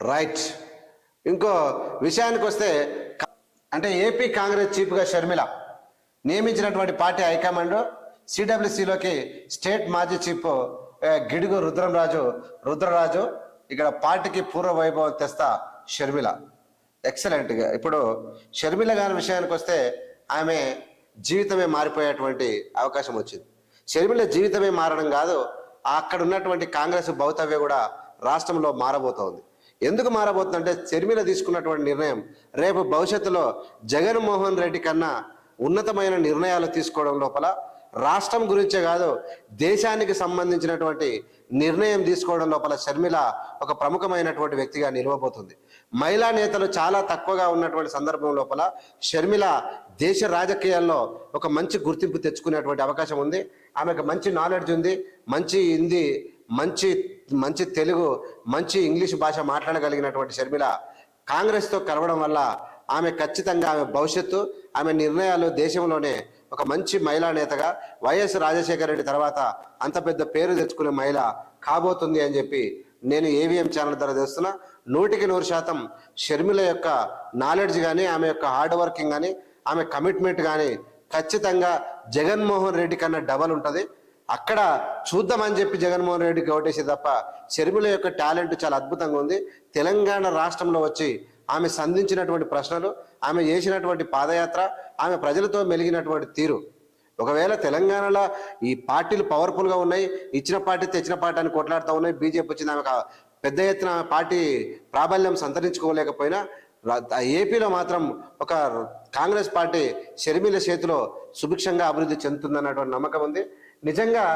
Right ఇంకో విషయానికి వస్తే అంటే ఏపీ కాంగ్రెస్ చీఫ్గా షర్మిల నియమించినటువంటి పార్టీ హైకమాండ్ సిడబ్ల్యూసిలోకి స్టేట్ మాజీ చీఫ్ గిడుగు రుద్రంరాజు రుద్రరాజు ఇక్కడ పార్టీకి పూర్వ వైభవం తెస్తా షర్మిల. ఎక్సలెంట్గా ఇప్పుడు షర్మిల గారి విషయానికి వస్తే ఆమె జీవితమే మారిపోయేటువంటి అవకాశం వచ్చింది. షర్మిల జీవితమే మారడం కాదు అక్కడ ఉన్నటువంటి కాంగ్రెస్ భౌతవ్య కూడా రాష్ట్రంలో మారబోతోంది. ఎందుకు మారబోతుందంటే షర్మిల తీసుకున్నటువంటి నిర్ణయం రేపు భవిష్యత్తులో జగన్మోహన్ రెడ్డి కన్నా ఉన్నతమైన నిర్ణయాలు తీసుకోవడం లోపల రాష్ట్రం గురించే కాదు దేశానికి సంబంధించినటువంటి నిర్ణయం తీసుకోవడం లోపల షర్మిల ఒక ప్రముఖమైనటువంటి వ్యక్తిగా నిలవబోతుంది. మహిళా నేతలు చాలా తక్కువగా ఉన్నటువంటి సందర్భం లోపల షర్మిల దేశ రాజకీయాల్లో ఒక మంచి గుర్తింపు తెచ్చుకునేటువంటి అవకాశం ఉంది. ఆమెకు మంచి నాలెడ్జ్ ఉంది మంచి హిందీ మంచి మంచి తెలుగు మంచి ఇంగ్లీష్ భాష మాట్లాడగలిగినటువంటి షర్మిల కాంగ్రెస్తో కలవడం వల్ల ఆమె ఖచ్చితంగా ఆమె భవిష్యత్తు ఆమె నిర్ణయాలు దేశంలోనే ఒక మంచి మహిళా నేతగా వైఎస్ రాజశేఖర రెడ్డి తర్వాత అంత పెద్ద పేరు తెచ్చుకునే మహిళ కాబోతుంది అని చెప్పి నేను ఏవిఎం ఛానల్ ద్వారా చేస్తున్నా నూటికి నూరు శాతం షర్మిల యొక్క నాలెడ్జ్ కానీ ఆమె యొక్క హార్డ్ వర్కింగ్ కానీ ఆమె కమిట్మెంట్ కానీ ఖచ్చితంగా జగన్మోహన్ రెడ్డి కన్నా డబల్ ఉంటుంది. అక్కడ చూద్దామని చెప్పి జగన్మోహన్ రెడ్డికి ఓటేసి తప్ప షర్మిల యొక్క టాలెంట్ చాలా అద్భుతంగా ఉంది. తెలంగాణ రాష్ట్రంలో వచ్చి ఆమె సంధించినటువంటి ప్రశ్నలు ఆమె చేసినటువంటి పాదయాత్ర ఆమె ప్రజలతో మెలిగినటువంటి తీరు. ఒకవేళ తెలంగాణలో ఈ పార్టీలు పవర్ఫుల్గా ఉన్నాయి ఇచ్చిన పార్టీ తెచ్చిన పార్టీ అని కొట్లాడుతూ ఉన్నాయి బీజేపీ వచ్చింది ఆమె పెద్ద ఎత్తున పార్టీ ప్రాబల్యం సంతరించుకోలేకపోయినా ఏపీలో మాత్రం ఒక కాంగ్రెస్ పార్టీ షర్మిల చేతిలో సుభిక్షంగా అభివృద్ధి చెందుతుందన్నటువంటి నమ్మకం ఉంది. నిజంగా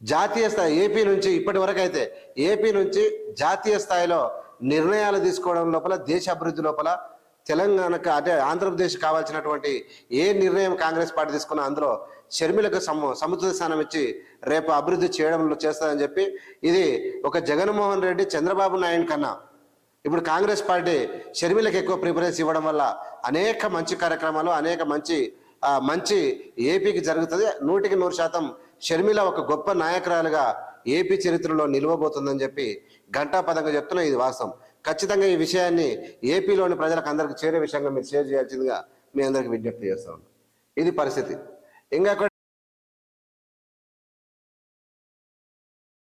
జాతీయ స్థాయి ఏపీ నుంచి ఇప్పటి వరకు అయితే ఏపీ నుంచి జాతీయ స్థాయిలో నిర్ణయాలు తీసుకోవడం లోపల దేశ అభివృద్ధి లోపల తెలంగాణకు అంటే ఆంధ్రప్రదేశ్ కావాల్సినటువంటి ఏ నిర్ణయం కాంగ్రెస్ పార్టీ తీసుకున్నా అందులో షర్మిలకు సమ సముచిత స్థానం ఇచ్చి రేపు అభివృద్ధి చేయడంలో చేస్తుందని చెప్పి ఇది ఒక జగన్మోహన్ రెడ్డి చంద్రబాబు నాయుడు కన్నా ఇప్పుడు కాంగ్రెస్ పార్టీ షర్మిలకు ఎక్కువ ప్రిఫరెన్స్ ఇవ్వడం వల్ల అనేక మంచి కార్యక్రమాలు అనేక మంచి మంచి ఏపీకి జరుగుతుంది. నూటికి నూరు శాతం షర్మిల ఒక గొప్ప నాయకురాలుగా ఏపీ చరిత్రలో నిలవబోతుందని చెప్పి ఘంటాపదంగా చెప్తున్నా ఇది వాస్తవం. ఖచ్చితంగా ఈ విషయాన్ని ఏపీలోని ప్రజలకు అందరికి చేరే విషయంగా మీరు షేర్ చేయాల్సిందిగా మీ అందరికి విజ్ఞప్తి చేస్తా ఉన్నాం. ఇది పరిస్థితి. ఇంకా